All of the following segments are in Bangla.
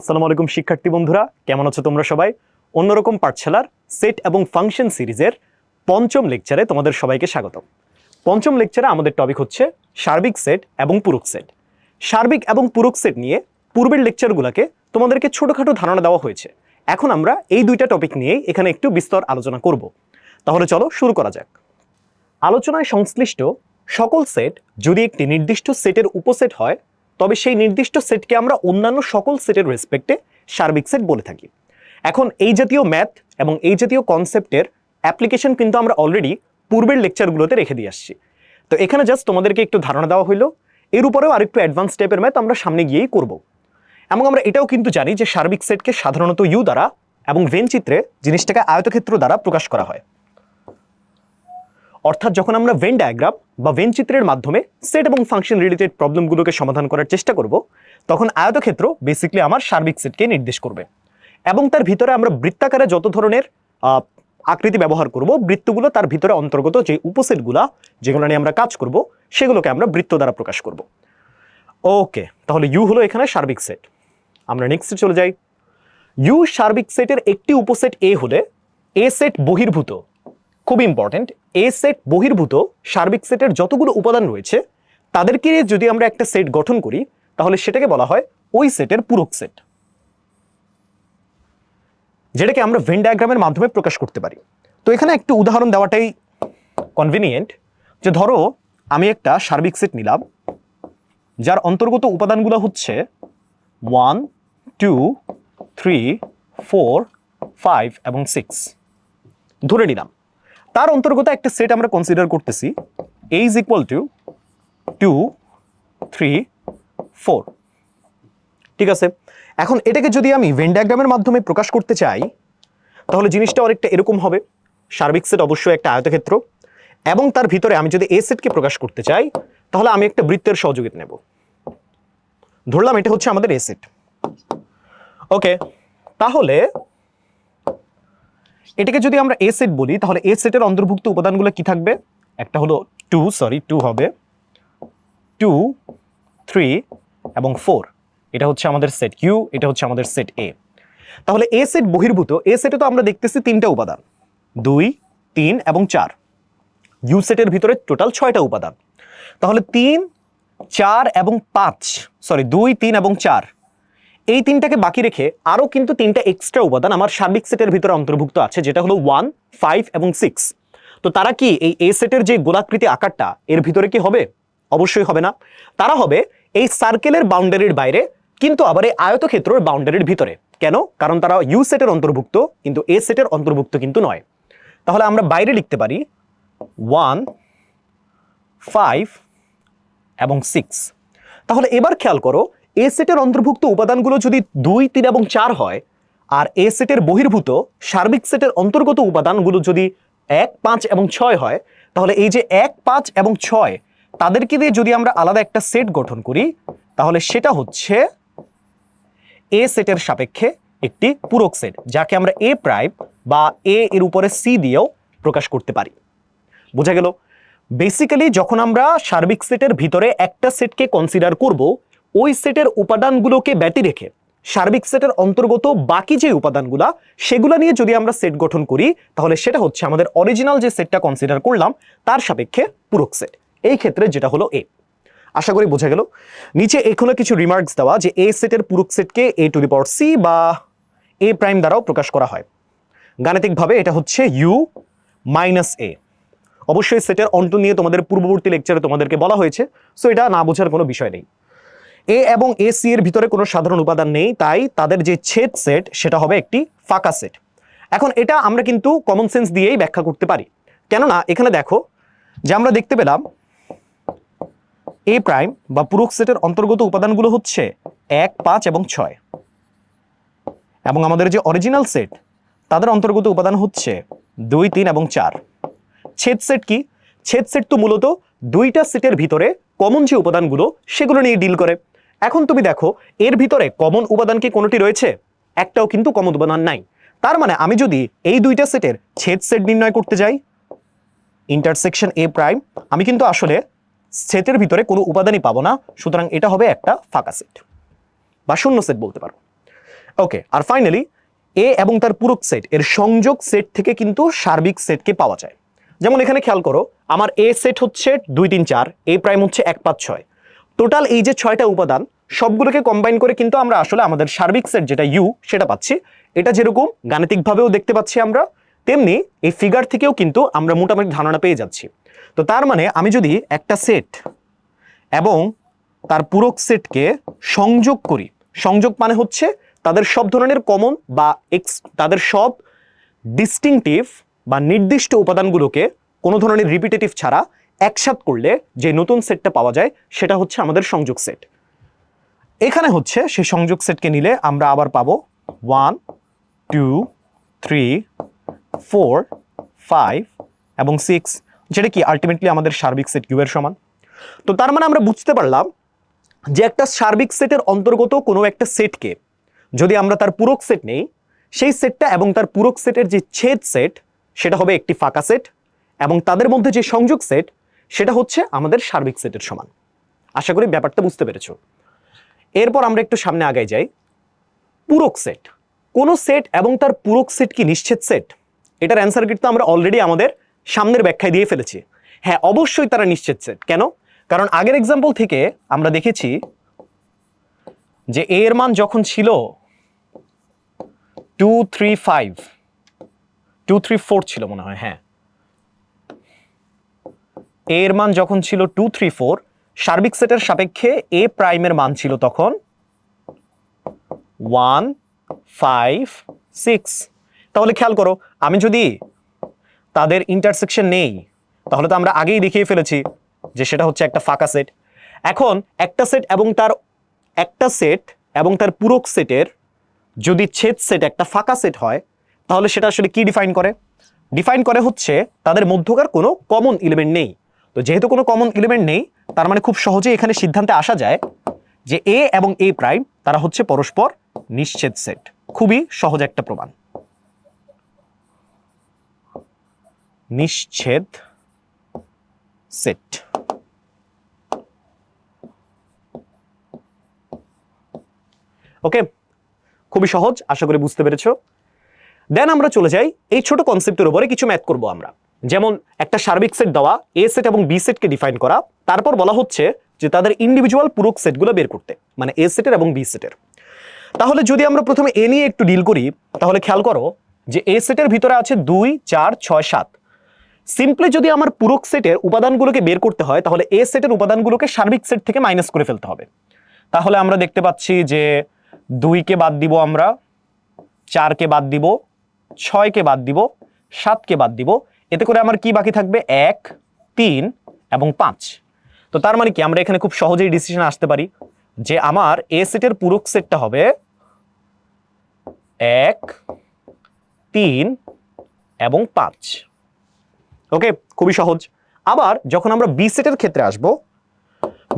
আসসালামু আলাইকুম, শিক্ষার্থী বন্ধুরা। কেমন আছো তোমরা সবাই? অন্যরকম পাঠশালার সেট এবং ফাংশন সিরিজের পঞ্চম লেকচারে তোমাদের সবাইকে স্বাগতম। পঞ্চম লেকচারে আমাদের টপিক হচ্ছে সার্বিক সেট এবং পূরক সেট। সার্বিক এবং পূরক সেট নিয়ে পূর্বের লেকচারগুলোকে তোমাদেরকে ছোটখাটো ধারণা দেওয়া হয়েছে। এখন আমরা এই দুইটা টপিক নিয়েই এখানে একটু বিস্তর আলোচনা করব। তাহলে চলো শুরু করা যাক। আলোচনায় সংশ্লিষ্ট সকল সেট যদি একটি নির্দিষ্ট সেটের উপসেট হয় তবে সেই নির্দিষ্ট সেটকে আমরা অন্যান্য সকল সেটের রেসপেক্টে সার্বিক সেট বলে থাকি। এখন এই জাতীয় ম্যাথ এবং এই জাতীয় কনসেপ্টের অ্যাপ্লিকেশন কিন্তু আমরা অলরেডি পূর্বের লেকচারগুলোতে রেখে দিয়ে আসছি। তো এখানে জাস্ট তোমাদেরকে একটু ধারণা দেওয়া হলো এর উপরেও আরেকটু অ্যাডভান্স টাইপের ম্যাথ আমরা সামনে গিয়েই করব। এবং আমরা এটাও কিন্তু জানি যে সার্বিক সেটকে সাধারণত ইউ দ্বারা এবং ভেন চিত্রে জিনিসটাকে আয়তক্ষেত্র দ্বারা প্রকাশ করা হয়। অর্থাৎ যখন আমরা ভেন ডায়াগ্রাম বা ভেন চিত্রের মাধ্যমে সেট এবং ফাংশন রিলেটেড প্রবলেমগুলোকে সমাধান করার চেষ্টা করব, তখন আয়তক্ষেত্র বেসিক্যালি আমার সার্বিক সেটকে নির্দেশ করবে। এবং তার ভিতরে আমরা বৃত্তাকারে যত ধরনের আকৃতি ব্যবহার করব, বৃত্তগুলো তার ভিতরে অন্তর্গত যে উপসেটগুলা যেগুলো নিয়ে আমরা কাজ করব, সেগুলোকে আমরা বৃত্ত দ্বারা প্রকাশ করব। ওকে তাহলে ইউ হলো এখানে সার্বিক সেট আমরা নেক্সট চলে যাই। ইউ সার্বিক সেটের একটি উপসেট এ হলে এ সেট বহির্ভূত। খুব ইম্পর্ট্যান্ট এ সেট বহির্ভূত সার্বিক সেটের যতগুলো উপাদান রয়েছে, তাদেরকে যদি আমরা একটা সেট গঠন করি, তাহলে সেটাকে বলা হয় ওই সেটের পূরক সেট যেটাকে আমরা ভেন ডায়াগ্রামের মাধ্যমে প্রকাশ করতে পারি। তো এখানে একটু উদাহরণ দেওয়াটাই কনভিনিয়েন্ট যে ধরো, আমি একটা সার্বিক সেট নিলাম, যার অন্তর্গত উপাদানগুলো হচ্ছে one two three four five এবং সিক্স ধরে নিলাম। তার অন্তর্গত একটা সেট আমরা কনসিডার করতেছি A is equal to two three four ঠিক আছে? এখন এটাকে যদি আমি ভেন ডায়াগ্রামের মাধ্যমে প্রকাশ করতে চাই, তাহলে জিনিসটা অনেকটা এরকম হবে। সার্বিক সেট অবশ্যই একটা আয়তক্ষেত্র। এবং তার ভিতরে আমি যদি এ সেটকে প্রকাশ করতে চাই, তাহলে আমি একটা বৃত্তের সহযোগিতা নেব। ধরলাম এটা হচ্ছে আমাদের এ সেট ওকে তাহলে এটাকে যদি আমরা এ সেট বলি, তাহলে এ সেটের অন্তর্ভুক্ত উপাদানগুলো কি থাকবে? একটা হলো টু সরি টু হবে। টু থ্রি এবং ফোর এটা হচ্ছে আমাদের সেট কিউ এটা হচ্ছে আমাদের সেট এ তাহলে এ সেট বহির্ভূত এ সেটে তো আমরা দেখতেছি তিনটা উপাদান। দুই, তিন এবং চার। ইউ সেটের ভিতরে টোটাল ছয়টা উপাদান। তাহলে তিন, চার এবং পাঁচ সরি দুই, তিন এবং চার। এই তিনটাকে বাকি রেখে আরও কিন্তু তিনটা এক্সট্রা উপাদান আমার সার্বিক সেটের ভিতরে অন্তর্ভুক্ত আছে, যেটা হলো ওয়ান ফাইভ এবং সিক্স তো তারা কি এই এ সেটের যে গোলাকৃতি আকারটা, এর ভিতরে কি হবে? অবশ্যই হবে না। তারা হবে এই সার্কেলের বাউন্ডারির বাইরে, কিন্তু আবার এই আয়তক্ষেত্রের বাউন্ডারির ভিতরে। কেন? কারণ তারা ইউ সেটের অন্তর্ভুক্ত, কিন্তু এ সেটের অন্তর্ভুক্ত কিন্তু নয়। তাহলে আমরা বাইরে লিখতে পারি ওয়ান ফাইভ এবং সিক্স তাহলে এবার খেয়াল করো এ সেটের অন্তর্ভুক্ত উপাদানগুলো যদি দুই, তিন এবং চার হয়, আর এ সেটের বহির্ভূত সার্বিক সেটের অন্তর্গত উপাদানগুলো যদি এক, পাঁচ এবং ছয় হয়, তাহলে এই যে এক, পাঁচ এবং ছয়, তাদেরকে দিয়ে যদি আমরা আলাদা একটা সেট গঠন করি, তাহলে সেটা হচ্ছে এ সেটের সাপেক্ষে একটি পূরক সেট, যাকে আমরা এ প্রাইম বা এ এর উপরে সি দিয়েও প্রকাশ করতে পারি। বোঝা গেল? বেসিক্যালি যখন আমরা সার্বিক সেটের ভিতরে একটা সেটকে কনসিডার করব ওই সেটের উপাদানগুলোকে ব্যতি রেখে সার্বিক সেটের অন্তর্গত বাকি যে উপাদানগুলা, সেগুলো নিয়ে যদি আমরা সেট গঠন করি, তাহলে সেটা হচ্ছে আমাদের অরিজিনাল যে সেটটা কনসিডার করলাম, তার সাপেক্ষে পূরক সেট। এই ক্ষেত্রে যেটা হলো এ আশা করি বোঝা গেল। নিচে এখানে কিছু রিমার্কস দেওয়া যে এ সেটের পূরক সেটকে এ টু দি পাওয়ার সি বা এ প্রাইম দ্বারাও প্রকাশ করা হয়। গাণিতিকভাবে এটা হচ্ছে ইউ মাইনাস এ অবশ্যই সেটের অন্ত নিয়ে তোমাদের পূর্ববর্তী লেকচারে তোমাদেরকে বলা হয়েছে সো এটা না বোঝার কোনো বিষয় নেই। এ এবং এ, সি এর ভিতরে কোনো সাধারণ উপাদান নেই, তাই তাদের যে ছেদ সেট, সেটা হবে একটি ফাঁকা সেট। এখন এটা আমরা কিন্তু কমন সেন্স দিয়েই ব্যাখ্যা করতে পারি। কেননা এখানে দেখো যে আমরা দেখতে পেলাম এ প্রাইম বা পূরক সেটের অন্তর্গত উপাদানগুলো হচ্ছে এক, পাঁচ এবং ছয়। এবং আমাদের যে অরিজিনাল সেট তাদের অন্তর্গত উপাদান হচ্ছে দুই, তিন এবং চার। ছেদ সেট কি? ছেদ সেট তো মূলত দুইটা সেটের ভিতরে কমন যে উপাদানগুলো, সেগুলো নিয়ে ডিল করে। এখন তুমি দেখো, এর ভিতরে কমন উপাদান কি কোনোটি রয়েছে? একটাও কিন্তু কমন উপাদান নাই। তার মানে আমি যদি এই দুইটা সেটের ছেদ সেট নির্ণয় করতে যাই ইন্টারসেকশন এ প্রাইম আমি কিন্তু আসলে সেটের ভিতরে কোনো উপাদানই পাবো না, সুতরাং এটা হবে একটা ফাঁকা সেট। বা শূন্য সেট বলতে পারো। ওকে, আর ফাইনালি এ এবং তার পূরক সেট, এর সংযোগ সেট থেকে কিন্তু সার্বিক সেটকে পাওয়া যায়। যেমন এখানে খেয়াল করো, আমার এ সেট হচ্ছে দুই তিন চার এ প্রাইম হচ্ছে এক পাঁচ ছয়। টোটাল এই যে ছয়টা উপাদান, সবগুলোকে কম্বাইন করে কিন্তু আমরা আসলে আমাদের সার্বিক সেট যেটা ইউ সেটা পাচ্ছি। এটা যেরকম গাণিতিকভাবেও দেখতে পাচ্ছি আমরা, তেমনি এই ফিগার থেকেও কিন্তু আমরা মোটামুটি ধারণা পেয়ে যাচ্ছি। তো তার মানে আমি যদি একটা সেট এবং তার পূরক সেটকে সংযোগ করি, সংযোগ মানে হচ্ছে তাদের সব ধরনের কমন বা এক্স তাদের সব ডিস্টিংটিভ বা নির্দিষ্ট উপাদানগুলোকে কোনো ধরনের রিপিটেটিভ ছাড়া একসাথ করলে যে নতুন সেটটা পাওয়া যায়, সেটা হচ্ছে আমাদের সংযোগ সেট এখানে হচ্ছে সেই সংযোগ সেটকে নিলে আমরা আবার পাবো one two three four five এবং সিক্স যেটা কি আলটিমেটলি আমাদের সার্বিক সেট কিউ এর সমান। তো তার মানে আমরা বুঝতে পারলাম যে একটা সার্বিক সেটের অন্তর্গত কোনো একটা সেটকে যদি আমরা তার পূরক সেট নেই, সেই সেটটা এবং তার পূরক সেটের যে ছেদ সেট সেটা হবে একটি ফাঁকা সেট এবং তাদের মধ্যে যে সংযোগ সেট সেটা হচ্ছে আমাদের সার্বিক সেটের সমান। আশা করি ব্যাপারটা বুঝতে পেরেছ। এরপর আমরা একটু সামনে আগাই যাই। পূরক সেট। কোন সেট এবং তার পূরক সেট কি নিশ্চিত সেট? এটার অ্যান্সার কিন্তু আমরা অলরেডি আমাদের সামনের ব্যাখ্যায় দিয়ে ফেলেছি। হ্যাঁ অবশ্যই তারা নিশ্চিত সেট। কেন? কারণ আগের এক্সাম্পল থেকে আমরা দেখেছি যে এ এর মান যখন ছিল two three five two three four ছিল মনে হয় হ্যাঁ। এ এর মান যখন ছিল টু থ্রি ফোর সার্বিক সেটের সাপেক্ষে এ প্রাইমের মান ছিল তখন ওয়ান ফাইভ সিক্স তাহলে খেয়াল করো, আমি যদি তাদের ইন্টারসেকশন নেই, তাহলে তো আমরা আগেই দেখিয়ে ফেলেছি যে সেটা হচ্ছে একটা ফাঁকা সেট এখন একটা সেট এবং তার একটা সেট এবং তার পূরক সেটের যদি ছেদ সেট একটা ফাঁকা সেট হয়, তাহলে সেটা আসলে কি ডিফাইন করে? ডিফাইন করে হচ্ছে তাদের মধ্যকার কোনো কমন এলিমেন্ট নেই। তো যেহেতু কোনো কমন এলিমেন্ট নেই, তার মানে খুব সহজেই এখানে সিদ্ধান্তে আসা যায় যে এ এবং এ প্রাইম তারা হচ্ছে পরস্পর নিশ্ছেদ সেট খুবই সহজ একটা প্রমাণ। নিশ্ছেদ সেট ওকে, খুবই সহজ, আশা করি বুঝতে পেরেছ। দেন আমরা চলে যাই এই ছোট কনসেপ্টের উপরে কিছু ম্যাথ করব আমরা। যেমন একটা সার্বিক সেট দেওয়া এ সেট এবং বি সেটকে ডিফাইন করা। তারপর বলা হচ্ছে যে তাদের ইন্ডিভিজুয়াল পূরক সেটগুলো বের করতে মানে এ সেটের এবং বি সেটের তাহলে যদি আমরা প্রথমে এ নিয়ে একটু ডিল করি, তাহলে খেয়াল করো যে এ সেটের ভিতরে আছে দুই, চার, ছয়, সাত। সিম্পলি যদি আমার পূরক সেটের উপাদানগুলোকে বের করতে হয়, তাহলে এ সেটের উপাদানগুলোকে সার্বিক সেট থেকে মাইনাস করে ফেলতে হবে। তাহলে আমরা দেখতে পাচ্ছি যে দুইকে বাদ দিব আমরা চারকে বাদ দিব ছয়কে বাদ দিব সাতকে বাদ দিব এতে করে আমার কি বাকি থাকবে? এক, তিন এবং পাঁচ। তো তার মানে কি, আমরা এখানে খুব সহজেই ডিসিশন আসতে পারি যে আমার এ সেটের পুরক সেটটা হবে এক, তিন এবং পাঁচ। ওকে, খুবই সহজ। আবার যখন আমরা বি সেটের ক্ষেত্রে আসব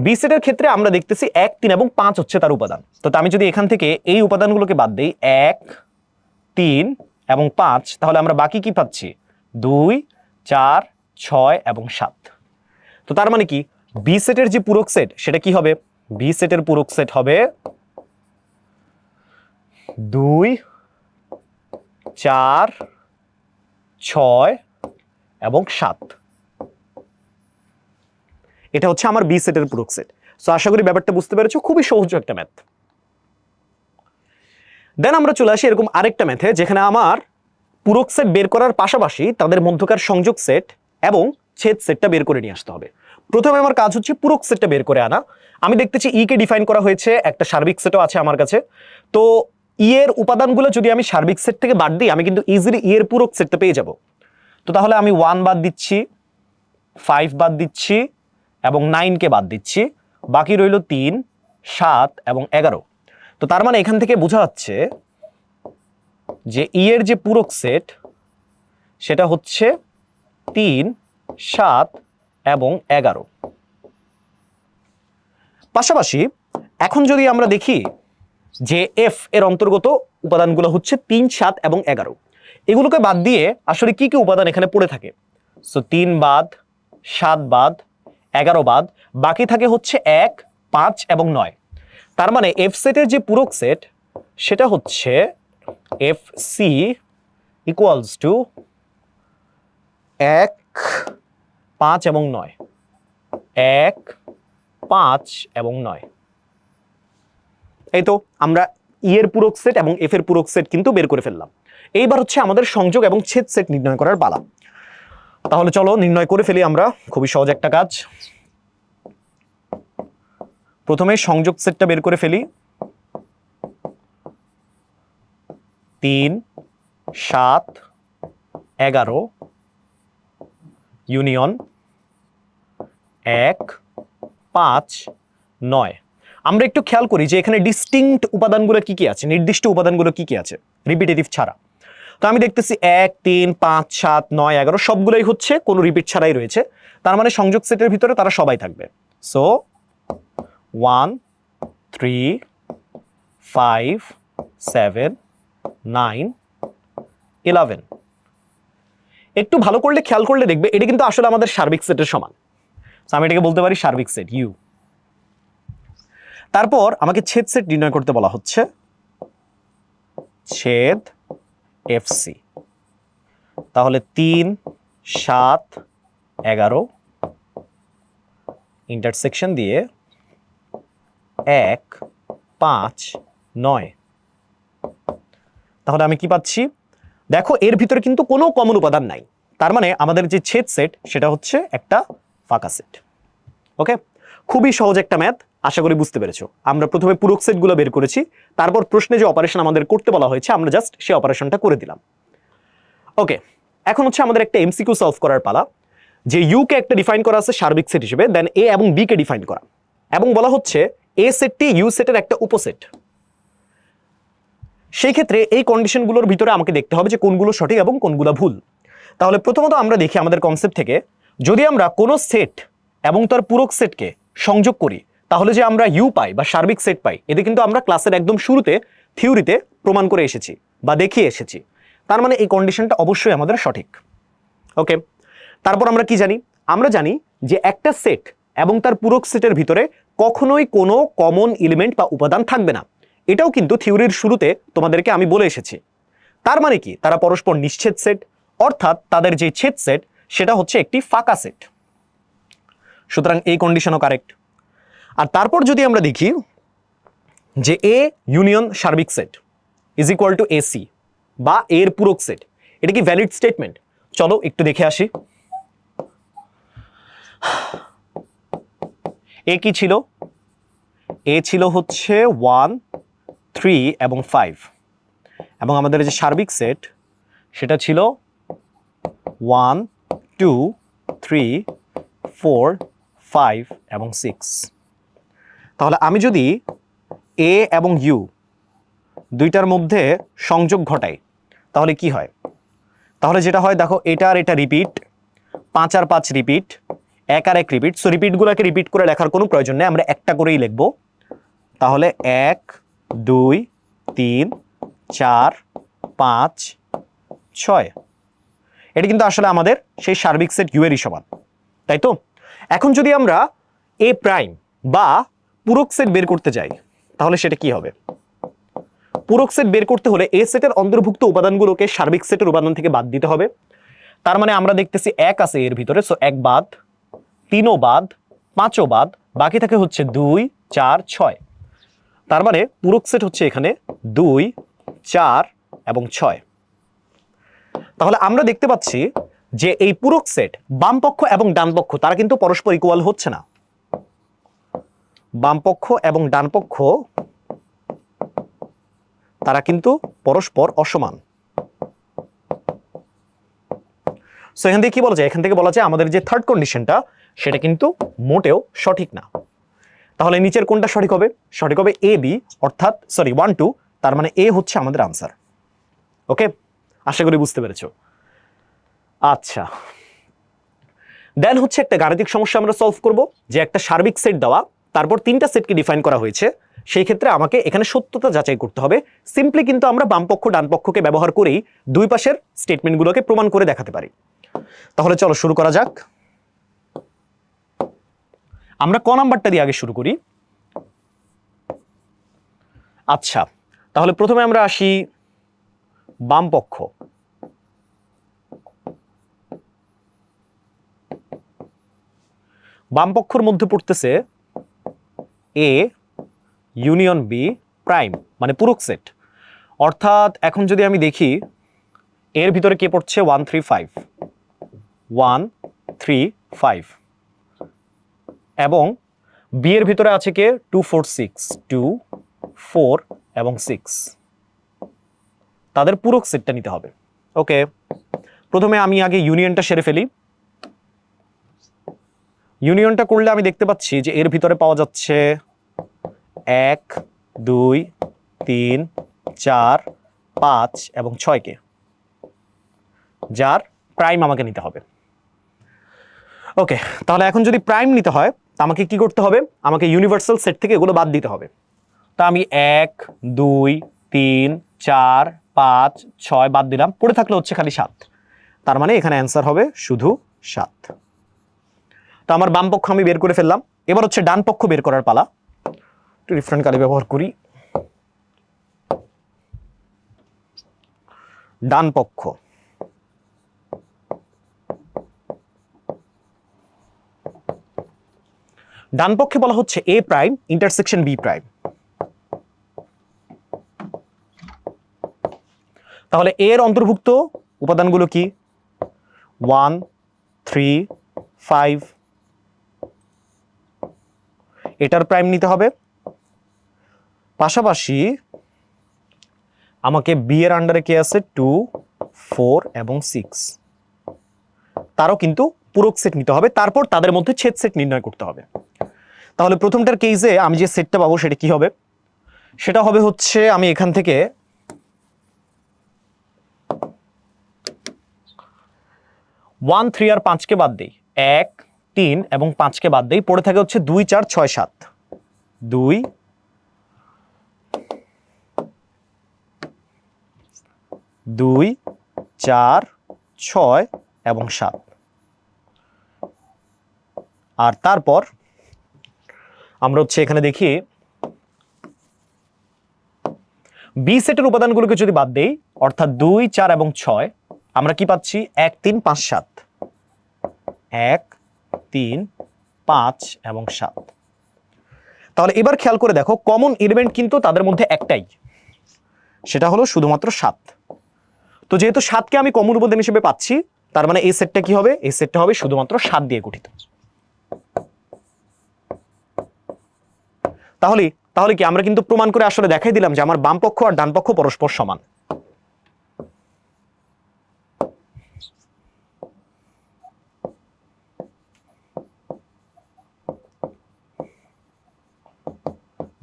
বি সেটের ক্ষেত্রে আমরা দেখতেছি এক, তিন এবং পাঁচ হচ্ছে তার উপাদান। তো আমি যদি এখান থেকে এই উপাদানগুলোকে বাদ দিই, এক, তিন এবং পাঁচ, তাহলে আমরা বাকি কি পাচ্ছি? দুই, চার, ছয় এবং সাত। তো তার মানে কি? বি সেটের যে পূরক সেট সেটা কি হবে? বি সেটের পূরক সেট হবে দুই, চার, ছয় এবং সাত। এটা হচ্ছে আমার বি সেটের পূরক সেট সো আশা করি ব্যাপারটা বুঝতে পেরেছ। খুবই সহজ একটা ম্যাথ দেন আমরা চলে আসি এরকম আরেকটা ম্যাথে যেখানে আমার পূরক সেট বের করার পাশাপাশি তাদের মধ্যকার সংযোগ সেট এবং ছেদ সেটটা বের করে নিয়ে আসতে হবে। প্রথমে আমার কাজ হচ্ছে পূরক সেটটা বের করে আনা। আমি দেখতেছি ই কে ডিফাইন করা হয়েছে, একটা সার্বিক সেটও আছে আমার কাছে। তো ই এর উপাদানগুলো যদি আমি সার্বিক সেট থেকে বাদ দিই, আমি কিন্তু ইজিলি ই এর পূরক সেটটা পেয়ে যাব। তো তাহলে আমি ওয়ান বাদ দিচ্ছি ফাইভ বাদ দিচ্ছি এবং নাইনকে বাদ দিচ্ছি। বাকি রইল তিন, সাত এবং এগারো। তো তার মানে এখান থেকে বোঝা যাচ্ছে যে ই এর যে পূরক সেট, সেটা হচ্ছে তিন, সাত এবং এগারো। পাশাপাশি এখন যদি আমরা দেখি যে এফ এর অন্তর্গত উপাদানগুলো হচ্ছে তিন, সাত এবং এগারো, এগুলোকে বাদ দিয়ে আসলে কি কি উপাদান এখানে পড়ে থাকে? সো তিন বাদ, সাত বাদ, এগারো বাদ, বাকি থাকে হচ্ছে এক, পাঁচ এবং নয়। তার মানে এফ সেটের যে পূরক সেট, সেটা হচ্ছে এফ সি ইকুয়ালস টু এক, পাঁচ এবং নয়। এক, পাঁচ এবং নয়। এই তো আমরা ই এর পূরক সেট এবং এফ এর পূরক সেট কিন্তু বের করে ফেললাম। এইবার হচ্ছে আমাদের সংযোগ এবং ছেদ সেট নির্ণয় করার পালা। তাহলে চলো নির্ণয় করে ফেলি আমরা, খুবই সহজ একটা কাজ। প্রথমে সংযোগ সেটটা বের করে ফেলি। তিন, সাত, এগারো, ইউনিয়ন, এক, পাঁচ, নয়। আমরা একটু খেয়াল করি যে এখানে ডিস্টিংক্ট উপাদানগুলো কি কি আছে, নির্দিষ্ট উপাদানগুলো কি কি আছে রিপিটেটিভ ছাড়া। তো আমি দেখতেছি এক, তিন, পাঁচ, সাত, নয়, এগারো, সবগুলোই হচ্ছে কোনো রিপিট ছাড়াই রয়েছে। তার মানে সংযোগ সেটের ভিতরে তারা সবাই থাকবে। So one three five seven nine, eleven. একটু ভালো করলে খেয়াল করলে দেখবে, এটা কিন্তু আসলে আমাদের সার্বিক সেটের সমান। আমি এটাকে বলতে পারি সার্বিক সেট ইউ তারপর আমাকে ছেদ সেট নির্ণয় করতে বলা হচ্ছে, ছেদ এফসি তাহলে তিন, সাত, এগারো ইন্টারসেকশন দিয়ে এক, পাঁচ, নয়। তাহলে আমি কি পাচ্ছি? দেখো, এর ভিতরে কিন্তু কোনো কমন উপাদান নাই। তার মানে আমাদের যে ছেদ সেট সেটা হচ্ছে একটা ফাঁকা সেট ওকে খুবই সহজ একটা ম্যাথ আশা করি বুঝতে পেরেছ। আমরা প্রথমে পূরক সেটগুলো বের করেছি, তারপর প্রশ্নে যে অপারেশন আমাদের করতে বলা হয়েছে, আমরা জাস্ট সেই অপারেশনটা করে দিলাম। ওকে এখন হচ্ছে আমাদের একটা এমসিকিউ সলভ করার পালা, যে ইউকে একটা ডিফাইন করা আছে সার্বিক সেট হিসেবে দেন এ এবং বি কে ডিফাইন করা। এবং বলা হচ্ছে এ সেটটি ইউ সেটের একটা উপসেট সেই ক্ষেত্রে এই কন্ডিশনগুলোর ভিতরে আমাকে দেখতে হবে যে কোনগুলো সঠিক এবং কোনগুলো ভুল। তাহলে প্রথমত আমরা দেখি আমাদের কনসেপ্ট থেকে, যদি আমরা কোনো সেট এবং তার পূরক সেটকে সংযোগ করি, তাহলে যে আমরা ইউ পাই বা সার্বিক সেট পাই, এতে কিন্তু আমরা ক্লাসের একদম শুরুতে থিওরিতে প্রমাণ করে এসেছি বা দেখিয়ে এসেছি। তার মানে এই কন্ডিশনটা অবশ্যই আমাদের সঠিক। ওকে তারপর আমরা কি জানি? আমরা জানি যে একটা সেট এবং তার পূরক সেটের ভিতরে কখনোই কোনো কমন এলিমেন্ট বা উপাদান থাকবে না। এটাও কিন্তু থিওরির শুরুতে তোমাদেরকে আমি বলে এসেছি। তার মানে কি? তারা পরস্পর নিশ্ছেদ সেট, অর্থাৎ তাদের যে ছেদ সেট, সেটা হচ্ছে একটি ফাঁকা সেট। সুতরাং এই কন্ডিশনও কারেক্ট আর তারপর যদি আমরা দেখি যে এ ইউনিয়ন সার্বিক set is equal to AC বা এর পূরক সেট, এটা কি ভ্যালিড স্টেটমেন্ট চলো একটু দেখে আসি। এ কি ছিল? এ ছিল হচ্ছে ওয়ান থ্রি এবং ফাইভ এবং আমাদের যে সার্বিক সেট সেটা ছিল one two three four five এবং সিক্স তাহলে আমি যদি এ এবং ইউ দুইটার মধ্যে সংযোগ ঘটাই, তাহলে কি হয়? তাহলে যেটা হয়, দেখো, এটা আর এটা রিপিট পাঁচ আর পাঁচ রিপিট এক আর এক রিপিট সো রিপিটগুলোকে রিপিট করে লেখার কোনো প্রয়োজন নেই, আমরা একটা করেই লিখব। তাহলে এক দুই, তিন, চার, পাঁচ, ছয়। এটা কিন্তু আসলে আমাদের সেই সার্বিক সেট ইউ এরই সমান, তাই তো? এখন যদি আমরা এ প্রাইম বা পূরক সেট বের করতে যাই, তাহলে সেটা কি হবে? পূরক সেট বের করতে হলে এ সেটের অন্তর্ভুক্ত উপাদানগুলোকে সার্বিক সেটের উপাদান থেকে বাদ দিতে হবে। তার মানে আমরা দেখতেছি এক আছে এর ভিতরে সো এক বাদ, তিনও বাদ, পাঁচও বাদ, বাকি থাকে হচ্ছে দুই, চার, ছয়। তার মানে পূরক সেট হচ্ছে এখানে দুই, চার এবং ছয়। তাহলে আমরা দেখতে পাচ্ছি যে এই পূরক সেট বাম পক্ষ এবং ডান পক্ষ, তারা কিন্তু পরস্পর ইকুয়াল হচ্ছে না। বাম পক্ষ এবং ডান পক্ষ, তারা কিন্তু পরস্পর অসমান। সো এখান থেকে কি বলা যায়? এখান থেকে বলা যায় আমাদের যে থার্ড কন্ডিশনটা সেটা কিন্তু মোটেও সঠিক না। তাহলে নিচের কোনটা সঠিক হবে? সঠিক হবে এ বি অর্থাৎ সরি ওয়ান টু তার মানে এ হচ্ছে আমাদের আনসার ওকে আশা করি বুঝতে পেরেছ। আচ্ছা। দেন হচ্ছে একটা গাণিতিক সমস্যা আমরা সলভ করব, যে একটা সার্বিক সেট দেওয়া, তারপর তিনটা সেটকে ডিফাইন করা হয়েছে। সেই ক্ষেত্রে আমাকে এখানে সত্যতা যাচাই করতে হবে। সিম্পলি কিন্তু আমরা বামপক্ষ ডানপক্ষকে ব্যবহার করেই দুই পাশের স্টেটমেন্টগুলোকে প্রমাণ করে দেখাতে পারি। তাহলে চলো শুরু করা যাক। আমরা ক নাম্বারটা দিয়ে আগে শুরু করি। আচ্ছা তাহলে প্রথমে আমরা আসি বাম পক্ষ। বাম পক্ষর মধ্যে পড়তেছে এ, ইউনিয়ন বি, প্রাইম মানে পুরুক সেট। অর্থাৎ এখন যদি আমি দেখি, এর ভিতরে কে পড়ছে? One three five. One three five. এবং বি এর ভিতরে আছে কে? Two four six two four এবং সিক্স তাদের পুরক সেটটা নিতে হবে। ওকে প্রথমে আমি আগে ইউনিয়নটা সেরে ফেলি। ইউনিয়নটা করলে আমি দেখতে পাচ্ছি যে এর ভিতরে পাওয়া যাচ্ছে এক, দুই, তিন, চার, পাঁচ এবং ছয়কে যার প্রাইম আমাকে নিতে হবে। ওকে তাহলে এখন যদি প্রাইম নিতে হয় আমাকে কি করতে হবে? আমাকে ইউনিভার্সাল সেট থেকে এগুলো বাদ দিতে হবে। তা আমি এক, দুই, তিন, চার, পাঁচ, ছয় বাদ দিলাম। পড়ে থাকলে হচ্ছে খালি সাত। তার মানে এখানে অ্যান্সার হবে শুধু সাত। তো আমার বাম পক্ষ আমি বের করে ফেললাম। এবার হচ্ছে ডান পক্ষ বের করার পালা। একটু ডিফারেন্ট কালি ব্যবহার করি। ডান পক্ষ। ডান পক্ষে বলা হচ্ছে A prime intersection B prime তাহলে এর অন্তর্ভুক্ত উপাদানগুলো কি? ওয়ান থ্রি ফাইভ এটার প্রাইম নিতে হবে। পাশাপাশি আমাকে বি এর আন্ডারে কে আছে? টু ফোর এবং সিক্স তারও কিন্তু পুরক সেট নিতে হবে। তারপর তাদের মধ্যে ছেদ সেট নির্ণয় করতে হবে। তাহলে প্রথমটার কেসে আমি যে সেটটা পাবো সেটা কি হবে? সেটা হবে হচ্ছে আমি এখান থেকে ওয়ান থ্রি আর পাঁচকে বাদ দিই। এক, তিন এবং পাঁচকে বাদ দিই। পড়ে থাকে হচ্ছে দুই, চার, ছয়, সাত। দুই দুই, চার, ছয় এবং সাত। আর তারপর আমরা হচ্ছে এখানে দেখি বি সেটের উপাদানগুলোকে যদি বাদ দেই, অর্থাৎ দুই, চার এবং ছয়, আমরা কি পাচ্ছি? এক, তিন, পাঁচ, সাত। এক, তিন, পাঁচ এবং সাত। তাহলে এবার খেয়াল করে দেখো কমন এলিমেন্ট কিন্তু তাদের মধ্যে একটাই। সেটা হলো শুধুমাত্র সাত। তো যেহেতু সাতকে আমি কমন উপাদান হিসেবে পাচ্ছি, তার মানে এই সেটটা কি হবে? এই সেটটা হবে শুধুমাত্র সাত দিয়ে গঠিত। তাহলে তাহলে কি আমরা কিন্তু প্রমাণ করে আসলে দেখাই দিলাম যে আমার বাম পক্ষ আর ডান পক্ষ পরস্পর সমান?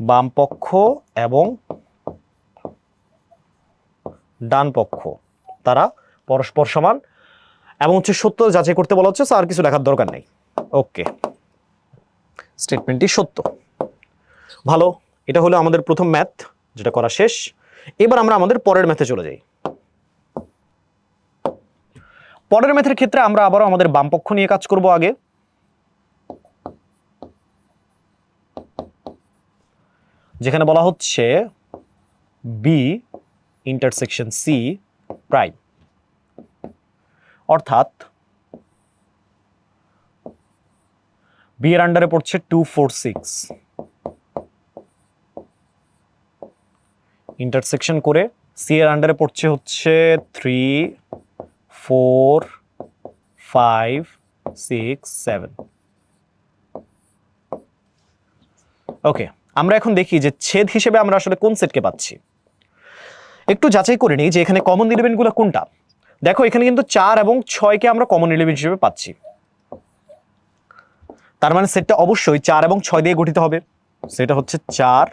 বাম পক্ষ এবং ডান পক্ষ, তারা পরস্পর সমান। এবং হচ্ছে সত্য যাচাই করতে বলা হচ্ছে আর কিছু লেখার দরকার নেই। ওকে স্টেটমেন্টটি সত্য। ভালো, এটা হলো আমাদের প্রথম ম্যাথ যেটা করা শেষ। এবার আমরা আমাদের পরের ম্যাথে চলে যাই। পরের ম্যাথের ক্ষেত্রে আমরা আবারও আমাদের বামপক্ষ নিয়ে কাজ করব আগে। যেখানে বলা হচ্ছে বি ইন্টারসেকশন সি প্রাইম অর্থাৎ বি এর আন্ডারে পড়ছে টু ফোর সিক্স ইন্টারসেকশন করে সি এর আন্ডারে পড়ছে হচ্ছে three four five six seven okay আমরা এখন দেখি যে ছেদ হিসেবে আমরা আসলে কোন সেটকে পাচ্ছি। একটু যাচাই করে নিই যে এখানে কমন এলিমেন্টগুলো কোনটা। দেখো, এখানে কিন্তু চার এবং ছয়কে আমরা কমন এলিমেন্ট হিসেবে পাচ্ছি। তার মানে সেটটা অবশ্যই চার এবং ছয় দিয়ে গঠিত হবে। সেটা হচ্ছে চার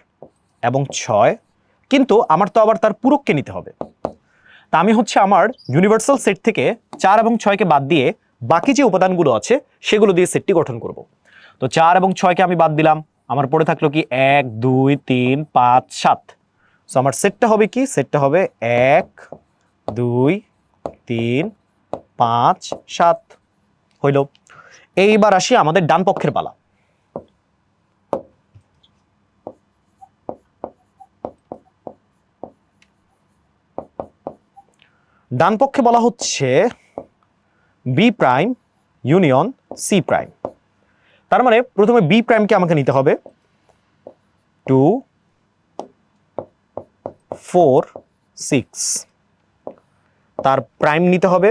এবং ছয় কিন্তু আমার তো আবার তার পুরককে নিতে হবে। তা আমি হচ্ছে আমার ইউনিভার্সাল সেট থেকে চার এবং ছয়কে বাদ দিয়ে বাকি যে উপাদানগুলো আছে, সেগুলো দিয়ে সেটটি গঠন করব। তো চার এবং ছয়কে আমি বাদ দিলাম। আমার পড়ে থাকল কি এক, দুই, তিন, পাঁচ, সাত। সো আমার সেটটা হবে কি? সেটটা হবে এক, দুই, তিন, পাঁচ, সাত। হইল। এইবার আসি আমাদের ডান পক্ষের পালা। ডান পক্ষে বলা হচ্ছে B prime union C prime তার মানে প্রথমে বি প্রাইমকে আমাকে নিতে হবে। টু ফোর সিক্স তার প্রাইম নিতে হবে।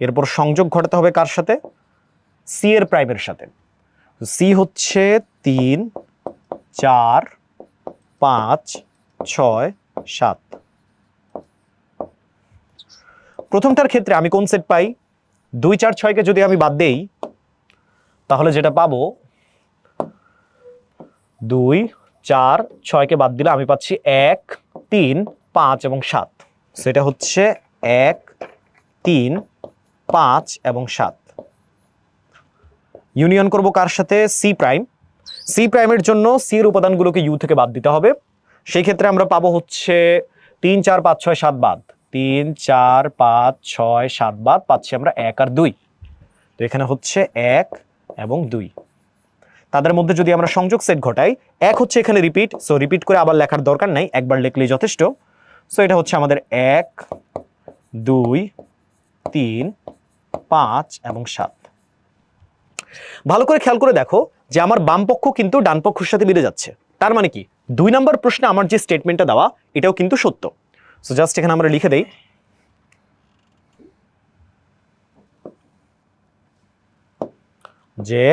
এরপর সংযোগ ঘটাতে হবে কার সাথে? সি এর প্রাইমের সাথে। সি হচ্ছে তিন, চার, পাঁচ, ছয়, সাত। প্রথমটার ক্ষেত্রে আমি কোন সেট পাই? দুই, চার, ছয়কে যদি আমি বাদ দেই, তাহলে যেটা পাবো? দুই, চার, ছয়কে বাদ দিলে আমি পাচ্ছি এক, তিন, পাঁচ এবং সাত। সেটা হচ্ছে এক, তিন, পাঁচ এবং সাত। ইউনিয়ন করব কার সাথে? সি প্রাইম সি প্রাইমের জন্য সি এর উপাদানগুলোকে ইউ থেকে বাদ দিতে হবে। সেই ক্ষেত্রে আমরা পাবো হচ্ছে তিন, চার, পাঁচ, ছয়, সাত বাদ। তিন, চার, পাঁচ, ছয়, সাত, বাদ, পাচ্ছি আমরা এক আর দুই। তো এখানে হচ্ছে এক এবং দুই। তাদের মধ্যে যদি আমরা সংযোগ সেট ঘটাই, এক হচ্ছে এখানে রিপিট সো রিপিট করে আবার লেখার দরকার নাই, একবার লিখলেই যথেষ্ট। সো এটা হচ্ছে আমাদের এক, দুই, তিন, পাঁচ এবং সাত। ভালো করে খেয়াল করে দেখো যে আমার বাম পক্ষ কিন্তু ডান পক্ষের সাথে মিলে যাচ্ছে। তার মানে কি? দুই নম্বর প্রশ্নে আমার যে স্টেটমেন্টটা দেওয়া, এটাও কিন্তু সত্য। সো জাস্ট এখানে আমরা লিখে দেই। যে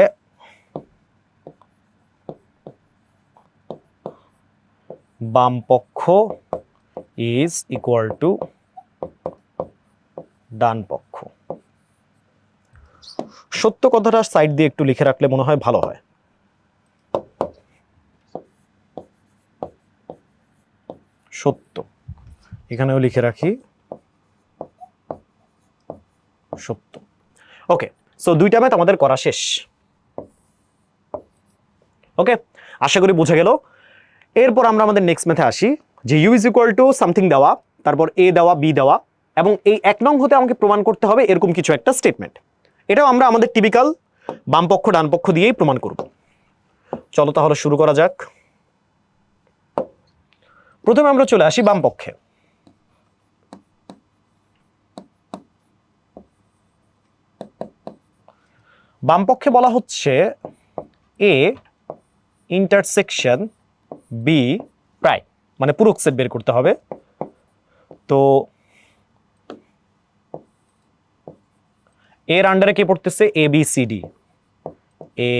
বাম পক্ষ ইজ ইকুয়াল টু ডান পক্ষ সত্য কথাটা সাইড দিয়ে একটু লিখে রাখলে মনে হয় ভালো হয়। সত্য। এখানেও লিখে রাখি। সত্য। ওকে সো দুইটা ম্যাথ আমাদের করা শেষ। ওকে আশা করি বুঝে গেল। এরপর আমরা আমাদের নেক্সট ম্যাথে আসি, যে U is equal to something দেওয়া, তারপর এ দেওয়া বি দেওয়া, এবং এই এক নং হতে আমাকে প্রমাণ করতে হবে এরকম কিছু একটা স্টেটমেন্ট এটাও আমরা আমাদের টিপিক্যাল বাম পক্ষ, ডান পক্ষ দিয়েই প্রমাণ করব। চলো তাহলে শুরু করা যাক। প্রথমে আমরা চলে আসি বাম পক্ষে বাম পক্ষে বলা হচ্ছে এ ইন্টারসেকশন বি প্রাইম মানে পুরুক সেট বের করতে হবে। তো এর আন্ডারে কে পড়তেছে? A B C D A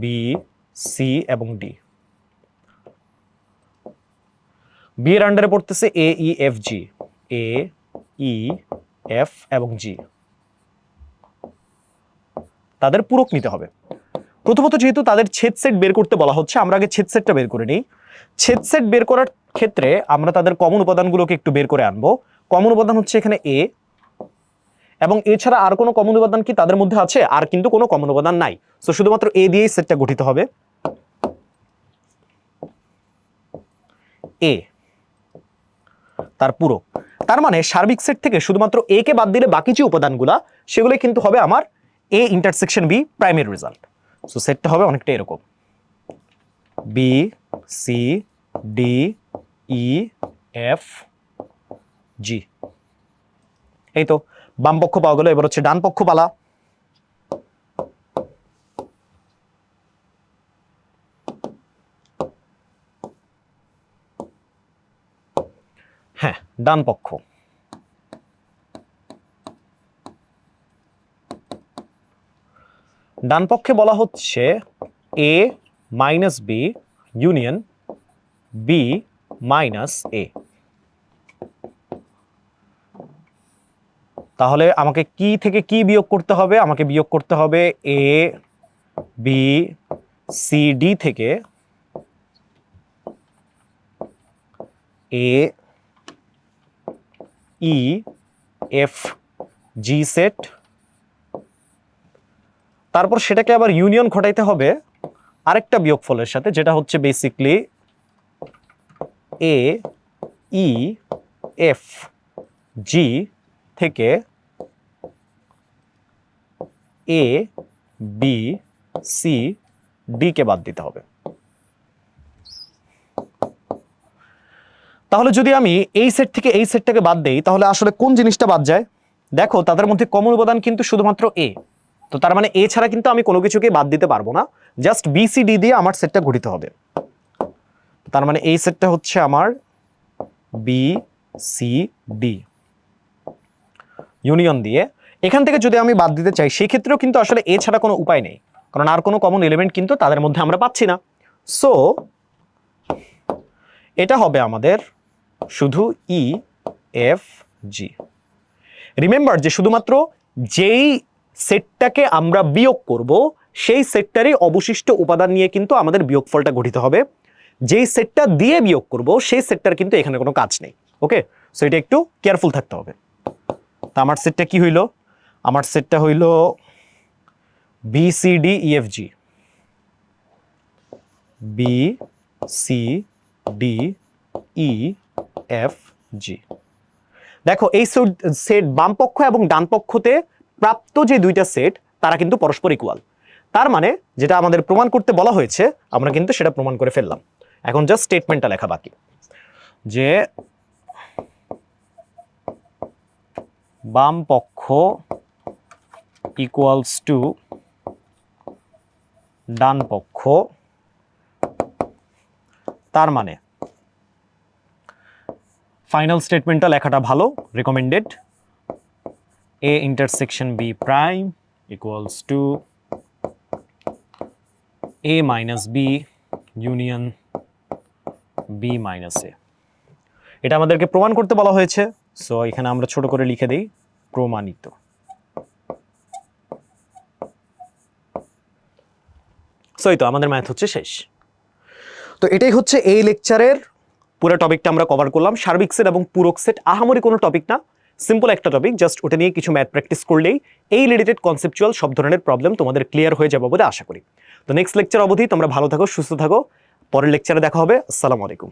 B C এবং ডি বি এর আন্ডারে পড়তেছে এ ই এফ জি এ ই এফ এবং জি তাদের পূরক নিতে হবে। প্রথমত যেহেতু তাদের ছেদ সেট বের করতে বলা হচ্ছে, আমরা আগে ছেদ সেটটা বের করে নিই। ছেদ সেট বের করার ক্ষেত্রে আমরা তাদের কমন উপাদানগুলোকে একটু বের করে আনব। কমন উপাদান হচ্ছে এখানে এ এবং এছাড়া আর কোনো কমন উপাদান কি তাদের মধ্যে আছে? আর কিন্তু কোনো কমন উপাদান নাই। তো শুধুমাত্র এ দিয়েই সেটটা গঠিত হবে। এ তার পুরো তার মানে সার্বিক সেট থেকে শুধুমাত্র এ কে বাদ দিলে বাকি যে উপাদানগুলা সেগুলো কিন্তু হবে আমার এ ইন্টারসেকশন বি প্রাইমের রেজাল্ট সো সেটটা হবে অনেকটা এরকম. B C D E F G এই তো, বাম পক্ষ পাওয়া গেল, এবার হচ্ছে ডান পক্ষ পালা হ্যাঁ ডান পক্ষ। ডান পক্ষে বলা হচ্ছে A minus B union B minus A তাহলে আমাকে কি থেকে কি বিয়োগ করতে হবে? আমাকে বিয়োগ করতে হবে এ বি সি ডি থেকে এ ই এফ জি সেট তারপর সেটাকে আবার ইউনিয়ন ঘটাইতে হবে আরেকটা বিয়োগফলের সাথে, যেটা হচ্ছে বেসিকলি এ ই এফ জি থেকে এ বি সি ডি কে বাদ দিতে হবে। তাহলে যদি আমি এই সেট থেকে এই সেটটাকে বাদ দেই, তাহলে আসলে কোন জিনিসটা বাদ যায়? দেখো, তাদের মধ্যে কমন উপাদান কিন্তু শুধুমাত্র এ তো তার মানে এ ছাড়া কিন্তু আমি কোনো কিছুকে বাদ দিতে পারব না। জাস্ট বি সি ডি দিয়ে আমার সেটটা গঠিত হবে। তার মানে এই সেটটা হচ্ছে আমার বি সি ডি ইউনিয়ন দিয়ে। এখান থেকে যদি আমি বাদ দিতে চাই সেই ক্ষেত্রেও কিন্তু আসলে এ ছাড়া কোনো উপায় নেই। কারণ আর কোনো কমন এলিমেন্ট কিন্তু তাদের মধ্যে আমরা পাচ্ছি না। সো এটা হবে আমাদের শুধু ই এফ জি রিমেম্বার যে শুধুমাত্র যেই সেটটাকে আমরা বিয়োগ করব, সেই সেটটারই অবশিষ্ট উপাদান নিয়ে কিন্তু আমাদের বিয়োগফলটা গঠিত হবে। যেই সেটটা দিয়ে বিয়োগ করব, সেই সেটটার কিন্তু এখানে কোনো কাজ নেই, ওকে? সো এটা একটু কেয়ারফুল থাকতে হবে। তা আমার সেটটা কি হইল? আমার সেটটা হইল B C D E F G B C D E F G দেখো, এই সেট বাম পক্ষ এবং ডান পক্ষতে প্রাপ্ত যে দুইটা সেট তারা কিন্তু পরস্পর ইকুয়াল তার মানে যেটা আমাদের প্রমাণ করতে বলা হয়েছে, আমরা কিন্তু সেটা প্রমাণ করে ফেললাম। এখন জাস্ট স্টেটমেন্টটা লেখা বাকি। যে বাম পক্ষ ইকুয়ালস টু ডান পক্ষ। তার মানে ফাইনাল স্টেটমেন্টটা লেখাটা ভালো recommended A intersection B prime equals to A minus B union B minus A এটা আমাদেরকে প্রমাণ করতে বলা হয়েছে সো এখানে আমরা ছোট করে লিখে দিই, প্রমাণিত। সো তো আমাদের ম্যাথ হচ্ছে শেষ। তো এটাই হচ্ছে এই লেকচারের পুরো টপিকটা আমরা কভার করলাম। সার্বিক সেট এবং পুরক সেট আহামরি কোনো টপিক না। সিম্পল একটা টপিক জাস্ট ওটা নিয়ে কিছু ম্যাথ প্র্যাকটিস করলেই এই রিলেটেড কনসেপচুয়াল সব ধরনের প্রবলেম তোমাদের ক্লিয়ার হয়ে যাবে বলে আশা করি। তো নেক্সট লেকচার অবধি তোমরা ভালো থাকো, সুস্থ থাকো। পরের লেকচারে দেখা হবে। আসসালামু আলাইকুম।